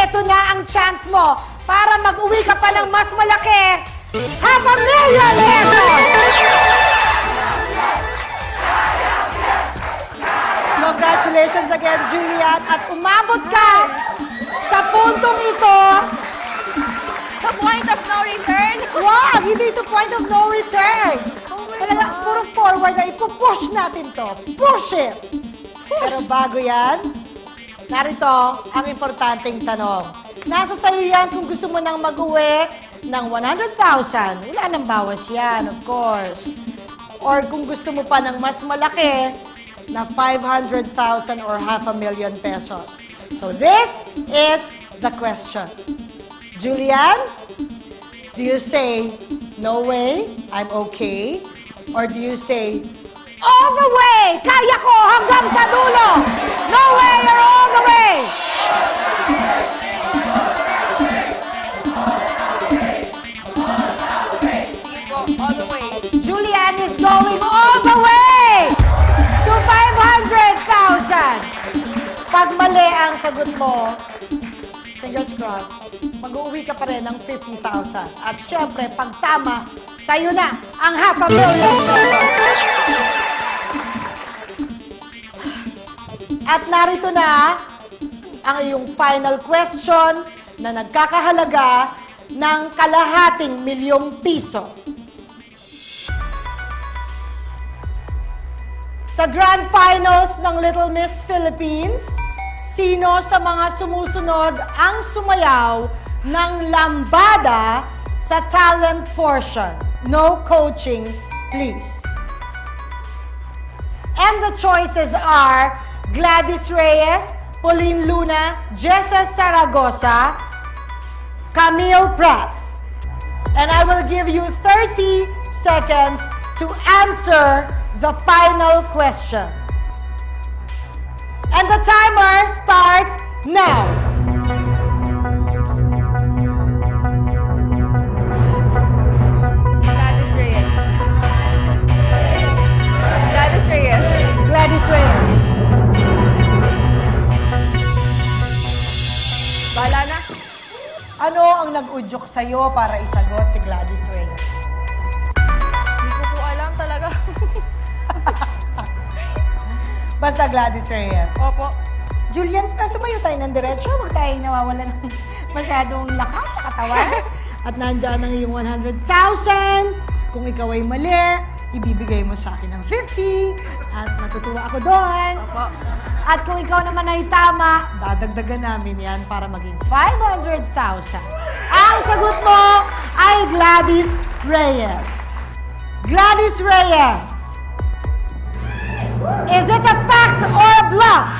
ito na ang chance mo para mag-uwi ka pa ng mas malaki. Half a million pesos! Congratulations again, Julian. At umabot ka sa puntong ito. The point of no return. Wow! Hindi ito point of no return. Talaga, puro forward na ipupush natin to. Push it! Pero bago yan, narito ang importanteng tanong. Nasa sa'yo yan kung gusto mo nang mag-uwi ng 100,000. Wala nang bawas yan, of course. Or kung gusto mo pa ng mas malaki, na 500,000 or half a million pesos. So this is the question. Julian, do you say, no way, I'm okay? Or do you say, all the way, kaya ko hanggang sa dulo? Sagot mo, fingers crossed, mag-uwi ka pa rin ng 50,000. At syempre, pag tama, sa'yo na ang half a million. At narito na ang iyong final question na nagkakahalaga ng kalahating milyong piso. Sa Grand Finals ng Little Miss Philippines, sino sa mga sumusunod ang sumayaw ng lambada sa talent portion? No coaching, please. And the choices are Gladys Reyes, Pauline Luna, Jessa Saragosa, Camille Prats. And I will give you 30 seconds to answer the final question. The timer starts now. Gladys Reyes. Gladys Reyes. Gladys Reyes. Bahala na. Ano ang nag-udyok sa'yo para isagot si Gladys Reyes? Basta Gladys Reyes. Opo. Julian, ah, tumayo tayo ng diretso. Huwag tayong nawawala ng masyadong lakas sa katawan. At nandyan ang iyong 100,000. Kung ikaw ay mali, ibibigay mo sa akin ng 50. At matutuwa ako doon. Opo. At kung ikaw naman ay tama, dadagdagan namin yan para maging 500,000. Ang sagot mo ay Gladys Reyes. Gladys Reyes. Is it a fact or a bluff?